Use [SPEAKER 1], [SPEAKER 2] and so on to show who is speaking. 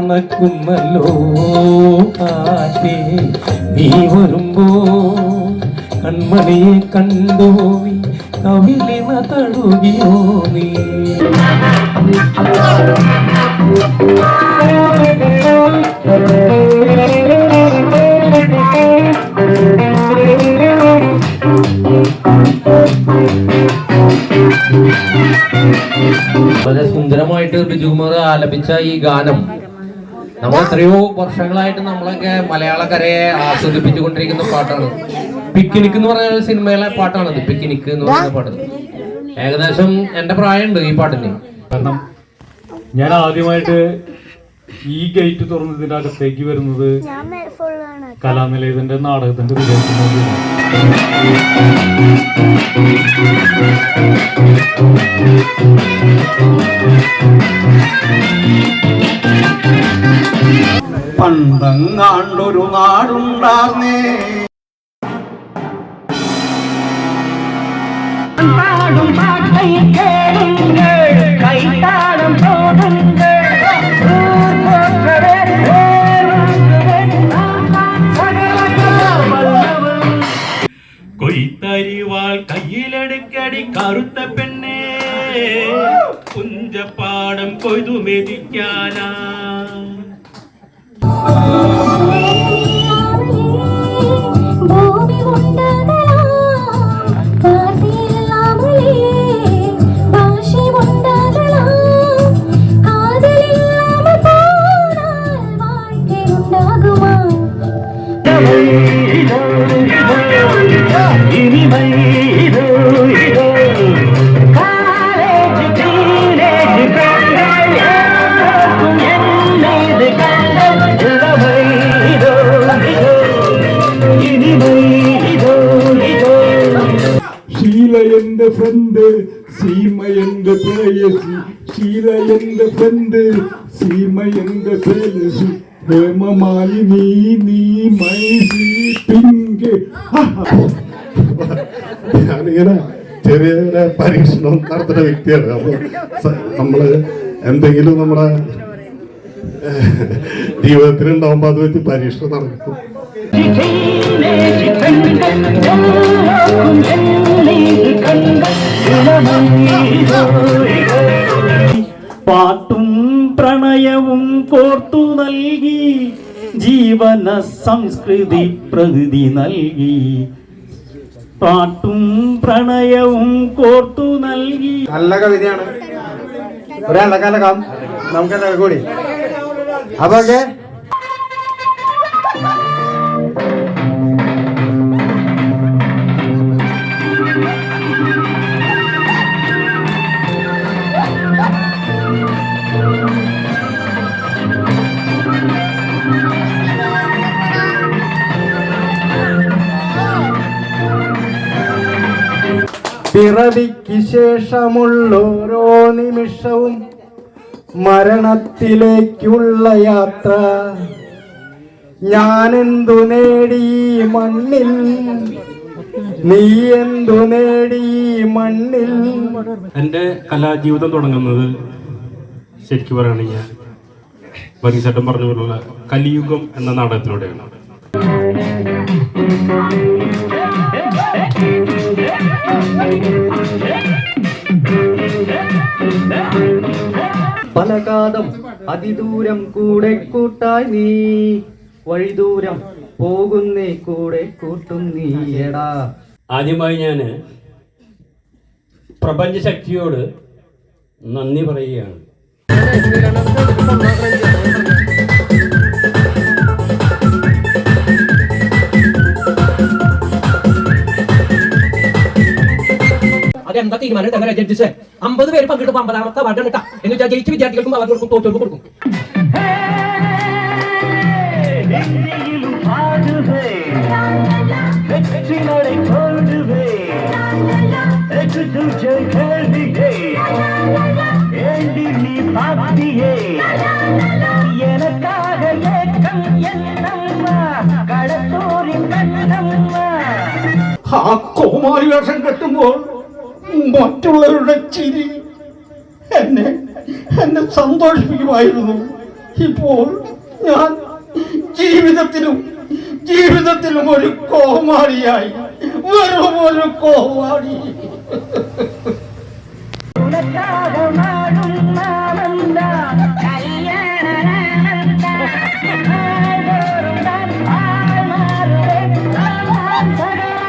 [SPEAKER 1] കസ്തൂരി മണക്കുന്നല്ലോ കാറ്റേ നീ വരുമ്പോ കൺമണിയെ കണ്ടുപോയി കവിളിമ തഴുകിയോ നീ?
[SPEAKER 2] വളരെ സുന്ദരമായിട്ട് ബിജുകുമാർ ആലപിച്ച ഈ ഗാനം നമ്മൾ എത്രയോ വർഷങ്ങളായിട്ട് നമ്മളൊക്കെ മലയാളക്കരയെ ആസ്വദിപ്പിച്ചുകൊണ്ടിരിക്കുന്ന പാട്ടാണ്. പിക്നിക് എന്ന് പറഞ്ഞ സിനിമയിലെ പാട്ടാണത് പിക്നിക് എന്ന് പറയുന്ന പാട്ട്. ഏകദേശം എന്റെ പ്രായമുണ്ട് ഈ പാട്ടിന്.
[SPEAKER 3] കാരണം ഞാൻ ആദ്യമായിട്ട് ഈ ഗേറ്റ് തുറന്നതിന്റെ അകത്തേക്ക് വരുന്നത് കലാനിലയത്തിന്റെ നാടകത്തിന്റെ വിജയത്തിന് വേണ്ടിയാണ്.
[SPEAKER 4] പണ്ടങ്ങാണ്ടൊരു നാടുണ്ടാർന്നേ.
[SPEAKER 5] പാടും
[SPEAKER 6] കൊയ്ത്തരിവാൾ കയ്യിലെടുക്കടി കറുത്ത പെണ്ണേ. കുഞ്ചപ്പാടം കൊയ്തു മെതിക്കാനാ.
[SPEAKER 3] எந்த ஃப்ரெண்டு சீமை எந்த பேயசி சீல எந்த ஃப்ரெண்டு சீமை எந்த பேயசி പ്രേമമാലിനി നീ മൈ പിങ്ക്
[SPEAKER 4] ഞാനിങ്ങനെ ചെറിയ പരീക്ഷണം നടത്തുന്ന വ്യക്തിയാണ്. അപ്പൊ നമ്മൾ എന്തെങ്കിലും നമ്മുടെ ജീവിതത്തിൽ ഉണ്ടാവുമ്പോൾ അത് വെച്ച് പരീക്ഷണം നടക്കും.
[SPEAKER 7] കണ്ട ജീവന സംസ്കൃതി പ്രകൃതി നൽകി. പാട്ടും പ്രണയവും കോർത്തു നൽകി.
[SPEAKER 8] നല്ല കവിതയാണ്. ഒരാളെ കാലം നമുക്കെല്ലാം കൂടി. അപ്പൊ പിറവിക്ക് ശേഷമുള്ളോരോ നിമിഷവും മരണത്തിലേക്കുള്ള യാത്ര. ഞാനെന്തു നേടി മണ്ണിൽ? നീ എന്തു നേടി മണ്ണിൽ?
[SPEAKER 3] എന്റെ കലാജീവിതം തുടങ്ങുന്നത് ശരിക്കും പറയുകയാണെങ്കിൽ വരിച്ചേട്ടൻ പറഞ്ഞ പോലുള്ള കലിയുഗം എന്ന നാടകത്തിലൂടെയാണ്.
[SPEAKER 7] പലകാതം അതിദൂരം കൂടെ കൂട്ടായി നീ. വഴിദൂരം പോകുന്നേ കൂടെ കൂട്ടും നീയടാ
[SPEAKER 6] ആദ്യമായി ഞാൻ പ്രപഞ്ചശക്തിയോട് നന്ദി പറയുകയാണ്.
[SPEAKER 2] അതെന്താ തീരുമാനം എന്താ ജഡ്ജസ് അമ്പത് പേര് പങ്കിട്ട് അമ്പതാമത്തെ അവാർഡ് കിട്ടാം എന്ന് വെച്ചാൽ ജയിച്ച വിദ്യാർത്ഥികൾക്കും അവാർഡ് കൊടുക്കും തോറ്റവർക്ക് കൊടുക്കും
[SPEAKER 5] வெற்றியிலும் பாடுவே வெற்றி நடை போடுவே எட்டு துச்சை கேள்வியே ஏண்டி நீ பாத்தியே எனக்காக ஏக்கம் என்னம்மா களத்தூரின் கண்ணம்மா
[SPEAKER 4] ആ കോമാളി വേഷം കെട്ടുമ്പോൾ മറ്റുള്ളവരുടെ ചിരി എന്നെ എന്നെ സന്തോഷിപ്പിക്കുമായിരുന്നു.
[SPEAKER 9] ഇപ്പോൾ ഞാൻ ജീവിതത്തിലും ജീവിതത്തിലും ഒരു കോമാളിയായി വെറും ഒരു കോമാളി.